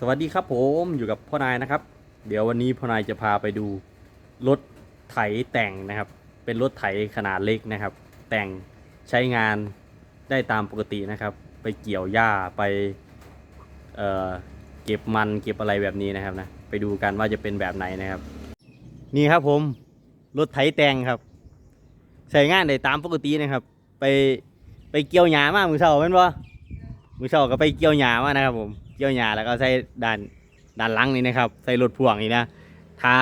สวัสดีครับผมอยู่กับพ่อนายนะครับ เดี๋ยววันนี้พ่อนายจะพาไปดูรถไถแต่งนะครับ เป็นรถไถขนาดเล็กนะครับ แต่งใช้งานได้ตามปกตินะครับ ไปเกี่ยวหญ้าไปเเก็บมันเก็บอะไรแบบนี้นะครับนะไปดูกันว่าจะเป็นแบบไหนนะครับ นี่ครับผมรถไถแต่งครับ ใช้งานได้ตามปกตินะครับ ไปไปเกี่ยวหญ้ามามือเช้าเป็นปะมือเช้าก็ไปเกี่ยวหญ้ามานะครับผม เกี่ยวหญ้าแล้วก็ใส่ด้านด้านหลังนี่นะครับ ใส่รถพ่วงนี่นะถ้า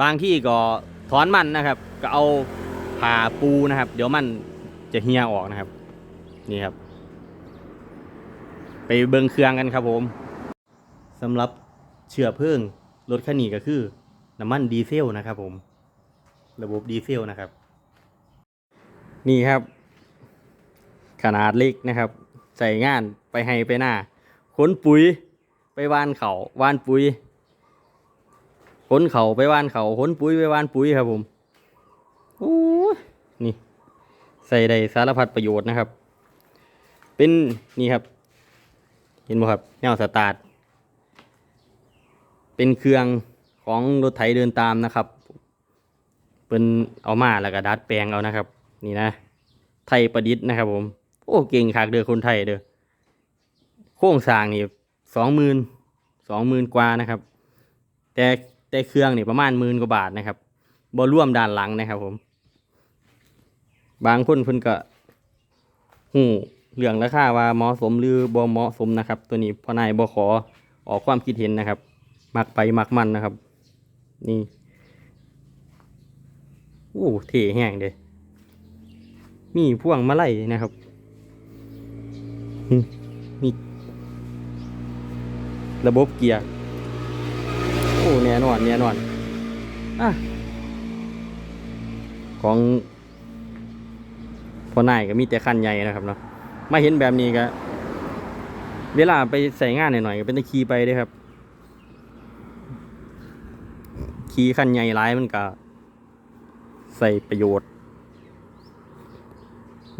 บางที่ก็ถอนมันนะครับ ก็เอาผ่าปูนะครับ เดี๋ยวมันจะเหี่ยออกนะครับ นี่ครับ ไปเบิงเครื่องกันครับผมสำหรับเชื้อเพลิงรถคันนี้ก็คือน้ำมันดีเซลนะครับผม ระบบดีเซลนะครับ นี่ครับ ขนาดเล็กนะครับ ใส่งานไปให้ไปหน้า ขนปุ๋ยไปวานเขาวานปุ๋ยขนเขาไปวานเขาขนปุ๋ยไปวานปุ๋ยครับผมโอ้นี่ ใส่ได้สารพัดประโยชน์นะครับ เป็นนี่ครับ เห็นไหมครับแนวสตาร์ทเป็นเครื่องของรถไถเดินตามนะครับเป็นเอามาแล้วก็ดัดแปลงเอานะครับ นี่นะ ไทยประดิษฐ์นะครับผม โอ้เก่งคักเด้อคนไทยเด้อ โครงสร้างนี่สองหมื่นสองหมื่นกว่านะครับ แต่แต่เครื่องนี่ประมาณหมื่นกว่าบาทนะครับบร่วมด้านหลังนะครับผม บางคนเพิ่นก็หูเรื่องราคาว่าเหมาะสมหรือบ่เหมาะสมนะครับ ตัวนี้พ่อนายบ่ขอออกความคิดเห็นนะครับ มักไปมักมันนะครับ นี่โอ้เท่แห้งเด้มีพ่วงมาไลัยนะครับ มี ระบบเกียร์ โอ้แน่นอนแน่นอนอะของพอนายก็มีแต่คันใหญ่นะครับเนาะมาเห็นแบบนี้ก็เวลาไปใส่งานหน่อยๆก็เป็นตะขี่ไปเด้อครับขี่คันใหญ่ร้ายมันก็ใส่ประโยชน์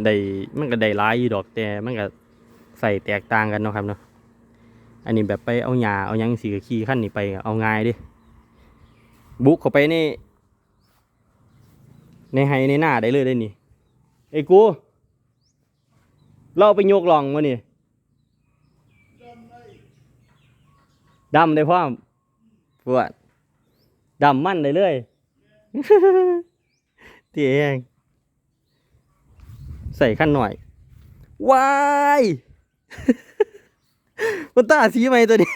ได้มันก็ได้หลายอยู่ดอกแต่มันก็ใส่แตกต่างกันเนาะครับเนาะ อันนี้แบบไปเอาหญ้าเอายังสีขี้ขั้นนี่ไปเอาง่ายดิบุกเข้าไปในในไฮในหน้าได้เลยได้นี่ไอ้กูเราเอาไปโยกหลองมานี่ดำได้พร้อมปวดดำมั่นได้เลยเตี้ยเองใส่ขั้นหน่อย วาย มันตาสีไหมตัวนี้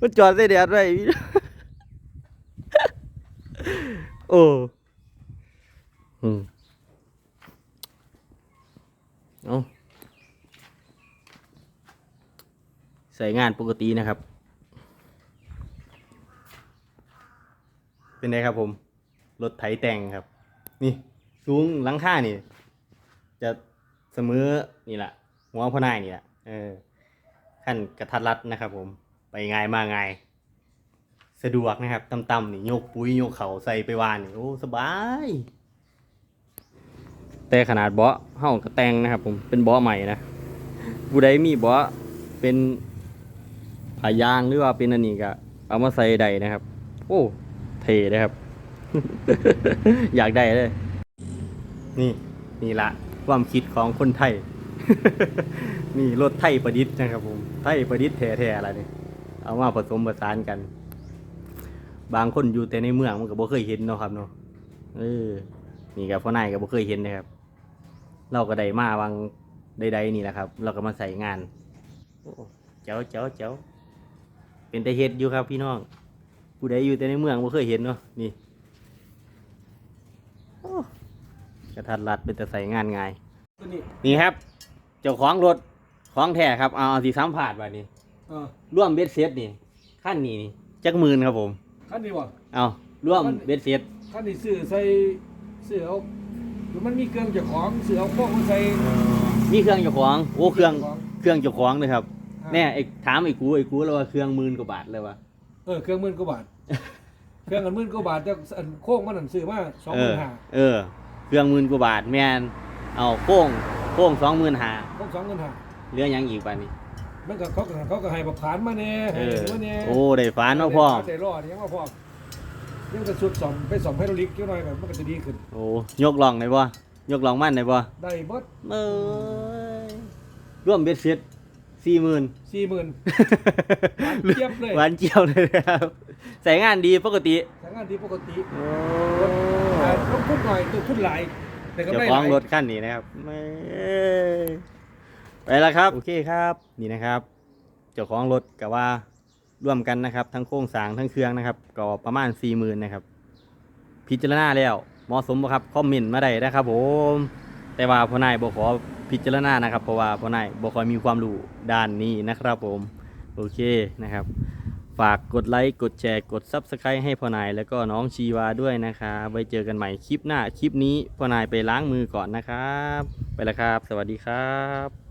มันจอดใส่แดดไว้โอ้อืมเอาใส่งานปกตินะครับ เป็นไงครับผม รถไถแต่งครับ นี่สูงหลังคานี่ จะ มอนี่แหละหัวพ่อนายนี่แหละเออขั้นกระทัดรัดนะครับผมไปง่ายมาง่ายสะดวกนะครับต่ำๆนี่โยกปุ๋ยโยกเขาใส่ไปวานนี่โอ้สบาย แต่ขนาดเบาะเฮากระแตงนะครับ ผมเป็นเบาะใหม่นะผู้ใดมีเบาะเป็นผายางหรือว่าเป็นอันนี้ก็เอามาใส่ใดนะครับ โอ้เทนะครับ อยากได้เลย นี่นี่ละ ความคิดของคนไทย นี่รถไทยประดิษฐ์นะครับผมไทยประดิษฐ์แท้ๆอะไรนี่เอามาผสมผสานกัน บางคนอยู่แต่ในเมืองมันก็บ่เคยเห็นเนาะครับเนาะเออนี่กับพ่อนายก็บ่เคยเห็นนะครับ เราก็ได้มาวางใดๆนี่แหละครับ เราก็มาใส่งานเจ้าเจ้าเจ้าเป็นแต่เฮ็ดอยู่ครับพี่น้องผู้ใดอยู่แต่ในเมืองบ่เคยเห็นเนาะนี่ โอ้ก ระทัดรัดเป็นแต่ใส่งานง่ายตัวนี้นี่ครับ เจ้าของรถของแท้ครับเอาเอาสีสัมผัสบัดนี้เออร่วมเบ็ดเสร็จนี่ขั้นนี้นี่จักหมื่นครับผมคันนี้วะเอาร่วมเบ็ดเสร็จคันนี้ซื้อใส่ซื้อเอาหรือมันมีเครื่องเจ้าของซื้อเอาพวกมันใส่มีเครื่องเจ้าของโอ้เครื่องจ้าขเครื่องเจ้าของเลยครับอ่าแน่ไอ้ถามไอ้กูไอ้กูแล้วว่าเครื่องหมื่นกว่าบาทเลยวะเออเครื่องหมื่นกว่าบาทเครื่องอันหมื่นกว่าบาทแต่อันโค้งมันอันซื้อมาสองเอหมื่อนห้าเออ เครื่องหมื่นกว่าบาทแมนเอาโค้งโค้งสองหมื่นหาโค้งสองหมื่นห้าเรื่องหยังอีกบ้านี้ มันก็เขาก็เขาก็ให้บักขานมาแน่เอให้อ มาแน่โอ้ได้ฟานมาพ่อมได้รอดยังมาพร้อมยังจะสุดสอมไปสอมไฮดรอลิกเจ้าหน่อยกันมันก็จะดีขึ้น โอ้ยกล่องได้บ่ยกล่องมั่นได้บ่ได้เบิดเอ้ยร่วมเบ็ดเสร็จสี่หมื่น สี่หมื่น หวานเจี๊ยบเลย หวานเจี๊ยบเลยครับใส่งานดีปกติ ทางงานที่ปกติ โอ้อ่าลง ทุนหน่อยตัวทุนหลายแต่ก็เจ้าได้ของลายรถคันนี้นะครับไม่ไปแล้วครับ โอเคครับ นี่นะครับ เจ้าของรถกับว่าร่วมกันนะครับ ทั้งโครงสร้างทั้งเครื่องนะครับ ก็ประมาณสี่หมื่นนะครับ พิจารณาแล้วเหมาะสมบ่ครับคอมเมนต์มาได้นะครับ ผม แต่ว่าพ่อนายบ่ขอพิจารณานะครับ เพราะว่าพ่อนายบ่ค่อยมีความรู้ด้านนี้นะครับ ผม โอเคนะครับ ฝากกดไลค์กดแชร์กด Subscribe ให้พ่อนายแล้วก็น้องชีวาด้วยนะครับไว้เจอกันใหม่คลิปหน้าคลิปนี้พ่อนายไปล้างมือก่อนนะครับ ไปแล้วครับ สวัสดีครับ